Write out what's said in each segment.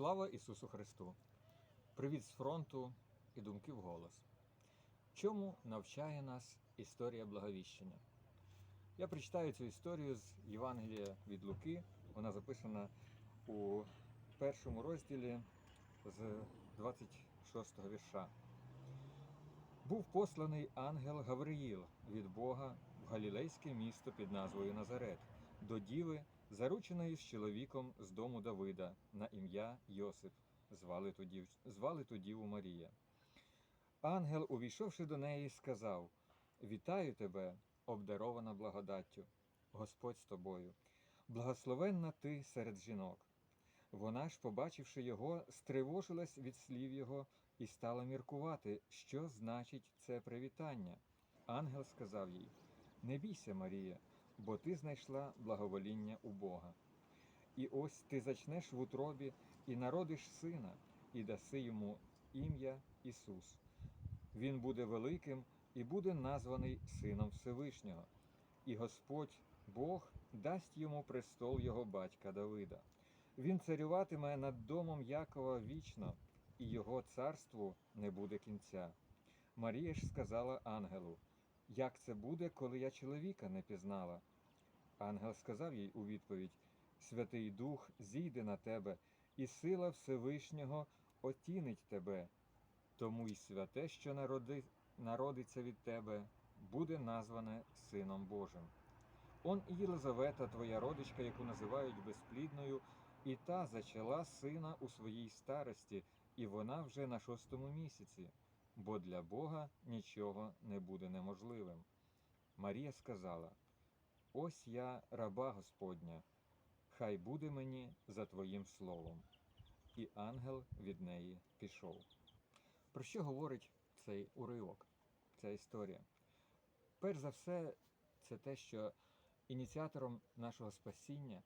Слава Ісусу Христу! Привіт з фронту і думки в голос. Чому навчає нас історія благовіщення? Я прочитаю цю історію з Євангелія від Луки. Вона записана у першому розділі з 26 вірша. Був посланий ангел Гавриїл від Бога в галілейське місто під назвою Назарет до діви, зарученої з чоловіком з дому Давида на ім'я Йосип, звали ту, дів... звали ту діву Марія. Ангел, увійшовши до неї, сказав: Вітаю тебе, обдарована благодаттю, Господь з тобою, благословенна ти серед жінок. Вона ж, побачивши його, стривожилась від слів його і стала міркувати, що значить це привітання. Ангел сказав їй: Не бійся, Марія, бо ти знайшла благовоління у Бога. І ось ти зачнеш в утробі і народиш сина, і даси йому ім'я Ісус. Він буде великим і буде названий Сином Всевишнього, і Господь Бог дасть йому престол його батька Давида. Він царюватиме над домом Якова вічно, і його царству не буде кінця. Марія ж сказала ангелу: Як це буде, коли я чоловіка не пізнала? Ангел сказав їй у відповідь: Святий Дух зійде на тебе, і сила Всевишнього отінить тебе. Тому й святе, що народи... народиться від тебе, буде назване Сином Божим. Он і Єлизавета, твоя родичка, яку називають безплідною, і та зачала сина у своїй старості, і вона вже на шостому місяці, бо для Бога нічого не буде неможливим. Марія сказала: Ось я раба Господня, хай буде мені за твоїм словом. І ангел від неї пішов. Про що говорить цей уривок, ця історія? Перш за все, це те, що ініціатором нашого спасіння,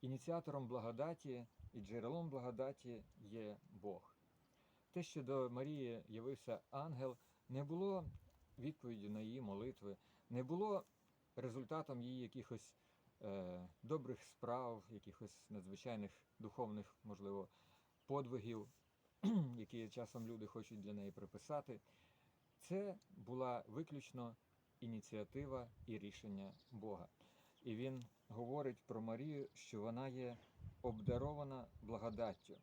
ініціатором благодаті і джерелом благодаті є Бог. Те, що до Марії явився ангел, не було відповіді на її молитви, не було результатом її якихось е, добрих справ, якихось надзвичайних духовних, можливо, подвигів, які часом люди хочуть для неї приписати. Це була виключно ініціатива і рішення Бога. І він говорить про Марію, що вона є обдарована благодаттю.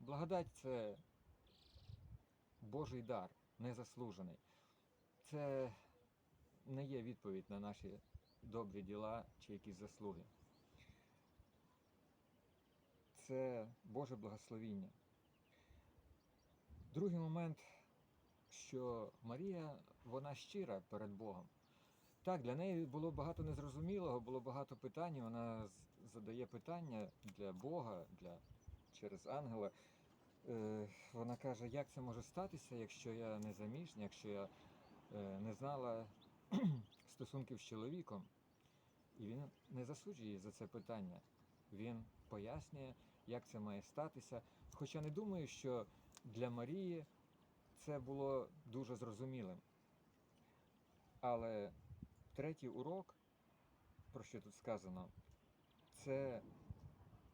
Благодать це Божий дар, незаслужений. Це не є відповідь на наші добрі діла чи якісь заслуги. Це Боже благословіння. Другий момент, що Марія, вона щира перед Богом. Так, для неї було багато незрозумілого, було багато питань. Вона задає питання для Бога, для, через ангела. Е, вона каже, як це може статися, якщо я не заміжня, якщо я е, не знала стосунків з чоловіком. І він не засуджує за це питання. Він пояснює, як це має статися. Хоча не думаю, що для Марії це було дуже зрозумілим. Але третій урок, про що тут сказано, це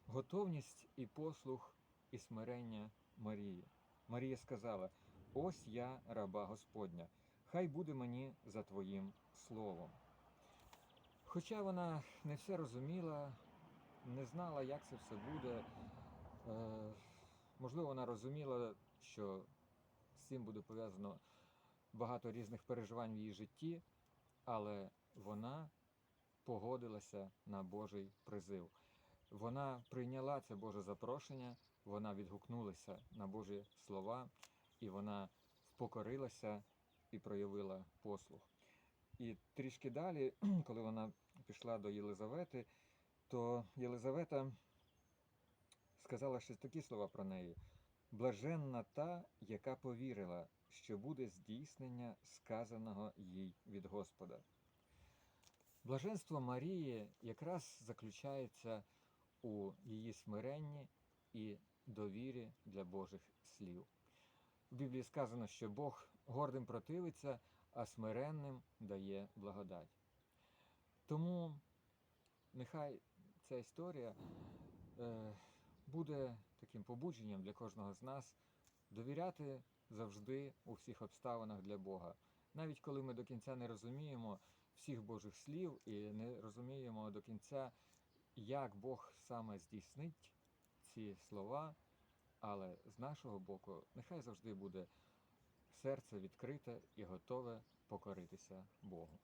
готовність і послух і смирення Марії. Марія сказала: Ось я, раба Господня, хай буде мені за Твоїм словом. Хоча вона не все розуміла, не знала, як це все буде. Е, можливо, вона розуміла, що з цим буде пов'язано багато різних переживань в її житті, але вона погодилася на Божий призив. Вона прийняла це Боже запрошення, вона відгукнулася на Божі слова, і вона впокорилася і проявила послух. І трішки далі, коли вона пішла до Єлизавети, то Єлизавета сказала щось такі слова про неї: блаженна та, яка повірила, що буде здійснення сказаного їй від Господа. Блаженство Марії якраз заключається у її смиренні і довірі для Божих слів. В Біблії сказано, що Бог гордим противиться, а смиренним дає благодать. Тому нехай ця історія е, буде таким побудженням для кожного з нас довіряти завжди у всіх обставинах для Бога. Навіть коли ми до кінця не розуміємо всіх Божих слів і не розуміємо до кінця, як Бог саме здійснить ці слова, але з нашого боку, нехай завжди буде серце відкрите і готове покоритися Богу.